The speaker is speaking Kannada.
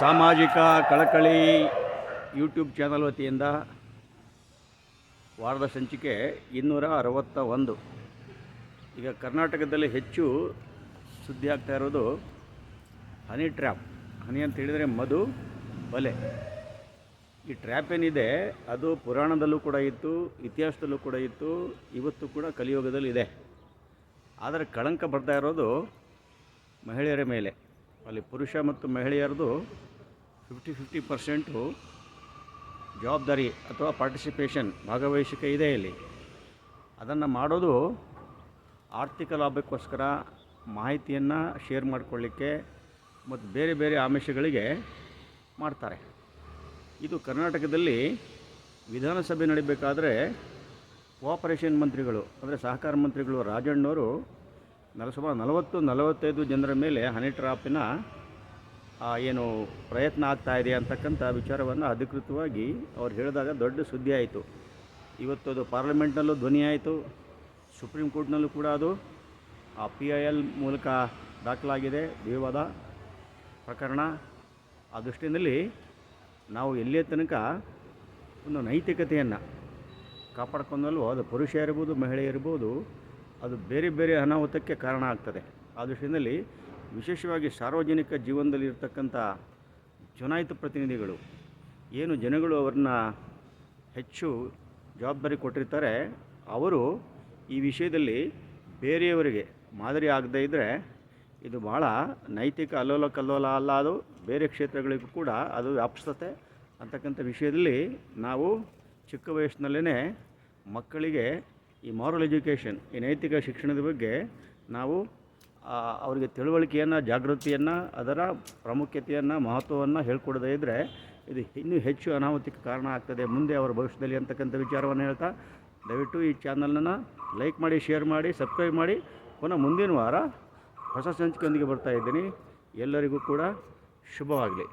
ಸಾಮಾಜಿಕ ಕಳಕಳಿ ಯೂಟ್ಯೂಬ್ ಚಾನಲ್ ವತಿಯಿಂದ ವಾರದ ಸಂಚಿಕೆ ಇನ್ನೂರ ಅರವತ್ತ ಒಂದು. ಈಗ ಕರ್ನಾಟಕದಲ್ಲಿ ಹೆಚ್ಚು ಸುದ್ದಿ ಆಗ್ತಾ ಇರೋದು ಹನಿ ಟ್ರ್ಯಾಪ್. ಹನಿ ಅಂತ ಹೇಳಿದರೆ ಮಧು, ಬಲೆ. ಈ ಟ್ರ್ಯಾಪ್ ಏನಿದೆ, ಅದು ಪುರಾಣದಲ್ಲೂ ಕೂಡ ಇತ್ತು, ಇತಿಹಾಸದಲ್ಲೂ ಕೂಡ ಇತ್ತು, ಇವತ್ತು ಕೂಡ ಕಲಿಯುಗದಲ್ಲಿ ಇದೆ ಆದರೆ ಕಳಂಕ ಬರ್ತಾ ಇರೋದು ಮಹಿಳೆಯರ ಮೇಲೆ. ಅಲ್ಲಿ ಪುರುಷ ಮತ್ತು ಮಹಿಳೆಯರದು ಫಿಫ್ಟಿ ಫಿಫ್ಟಿ ಪರ್ಸೆಂಟು ಜವಾಬ್ದಾರಿ ಅಥವಾ ಪಾರ್ಟಿಸಿಪೇಷನ್ ಭಾಗವಹಿಸಿಕೆ ಇದೆ ಇಲ್ಲಿ. ಅದನ್ನು ಮಾಡೋದು ಆರ್ಥಿಕ ಲಾಭಕ್ಕೋಸ್ಕರ ಮಾಹಿತಿಯನ್ನು ಶೇರ್ ಮಾಡಿಕೊಳ್ಳಿಕ್ಕೆ ಮತ್ತು ಬೇರೆ ಬೇರೆ ಆಮಿಷಗಳಿಗೆ ಮಾಡ್ತಾರೆ. ಇದು ಕರ್ನಾಟಕದಲ್ಲಿ ವಿಧಾನಸಭೆ ನಡಿಬೇಕಾದ್ರೆ ಕೋಆಪರೇಷನ್ ಮಂತ್ರಿಗಳು, ಅಂದರೆ ಸಹಕಾರ ಮಂತ್ರಿಗಳು ರಾಜಣ್ಣವರು ನಲ ಸುಮಾರು ನಲವತ್ತು, ನಲವತ್ತೈದು ಜನರ ಮೇಲೆ ಹನಿ ಟ್ರಾಪಿನ ಏನು ಪ್ರಯತ್ನ ಆಗ್ತಾ ಇದೆ ಅಂತಕ್ಕಂಥ ವಿಚಾರವನ್ನು ಅಧಿಕೃತವಾಗಿ ಅವ್ರು ಹೇಳಿದಾಗ ದೊಡ್ಡ ಸುದ್ದಿ ಆಯಿತು. ಇವತ್ತು ಅದು ಪಾರ್ಲಿಮೆಂಟ್ನಲ್ಲೂ ಧ್ವನಿ ಆಯಿತು, ಸುಪ್ರೀಂ ಕೋರ್ಟ್ನಲ್ಲೂ ಕೂಡ ಅದು, ಆ ಪಿ ಐ ಎಲ್ ಮೂಲಕ ದಾಖಲಾಗಿದೆ ವಿವಾದ ಪ್ರಕರಣ. ಆ ದೃಷ್ಟಿಯಲ್ಲಿ ನಾವು ಎಲ್ಲಿಯ ತನಕ ಒಂದು ನೈತಿಕತೆಯನ್ನು ಕಾಪಾಡ್ಕೊಂಡಲ್ವೋ, ಅದು ಪುರುಷ ಇರ್ಬೋದು, ಮಹಿಳೆ ಇರ್ಬೋದು ಅದು ಬೇರೆ ಬೇರೆ ಅನಾಹುತಕ್ಕೆ ಕಾರಣ ಆಗ್ತದೆ. ಆ ದೃಷ್ಟಿಯಲ್ಲಿ ವಿಶೇಷವಾಗಿ ಸಾರ್ವಜನಿಕ ಜೀವನದಲ್ಲಿ ಇರ್ತಕ್ಕಂಥ ಚುನಾಯಿತ ಪ್ರತಿನಿಧಿಗಳು, ಏನು ಜನಗಳು ಅವ್ರನ್ನ ಹೆಚ್ಚು ಜವಾಬ್ದಾರಿ ಕೊಟ್ಟಿರ್ತಾರೆ, ಅವರು ಈ ವಿಷಯದಲ್ಲಿ ಬೇರೆಯವರಿಗೆ ಮಾದರಿ ಆಗದೇ ಇದ್ದರೆ ಇದು ಭಾಳ ನೈತಿಕ ಅಲ್ಲೋಲ ಕಲ್ಲೋಲ ಅಲ್ಲ, ಅದು ಬೇರೆ ಕ್ಷೇತ್ರಗಳಿಗೂ ಕೂಡ ಅದು ವ್ಯಾಪಿಸ್ತತೆ ಅಂತಕ್ಕಂಥ ವಿಷಯದಲ್ಲಿ ನಾವು ಚಿಕ್ಕ ವಯಸ್ಸಿನಲ್ಲೇ ಮಕ್ಕಳಿಗೆ ಈ ಮಾರಲ್ ಎಜುಕೇಷನ್ ಈ ನೈತಿಕ ಶಿಕ್ಷಣದ ಬಗ್ಗೆ ನಾವು ಅವರಿಗೆ ತಿಳುವಳಿಕೆಯನ್ನು, ಜಾಗೃತಿಯನ್ನು, ಅದರ ಪ್ರಾಮುಖ್ಯತೆಯನ್ನು, ಮಹತ್ವವನ್ನು ಹೇಳ್ಕೊಡದೇ ಇದ್ದರೆ ಇದು ಇನ್ನೂ ಹೆಚ್ಚು ಅನಾಹುತಕ್ಕೆ ಕಾರಣ ಆಗ್ತದೆ. ಮುಂದೆ ಅವರ ಭವಿಷ್ಯದಲ್ಲಿ ಅಂತಕ್ಕಂಥ ವಿಚಾರವನ್ನು ಹೇಳ್ತಾ ದಯವಿಟ್ಟು ಈ ಚಾನಲನ್ನು ಲೈಕ್ ಮಾಡಿ, ಶೇರ್ ಮಾಡಿ, ಸಬ್ಸ್ಕ್ರೈಬ್ ಮಾಡಿ. ಪುನಃ ಮುಂದಿನ ವಾರ ಹೊಸ ಸಂಚಿಕೆಯೊಂದಿಗೆ ಬರ್ತಾ ಇದ್ದೀನಿ. ಎಲ್ಲರಿಗೂ ಕೂಡ ಶುಭವಾಗಲಿ.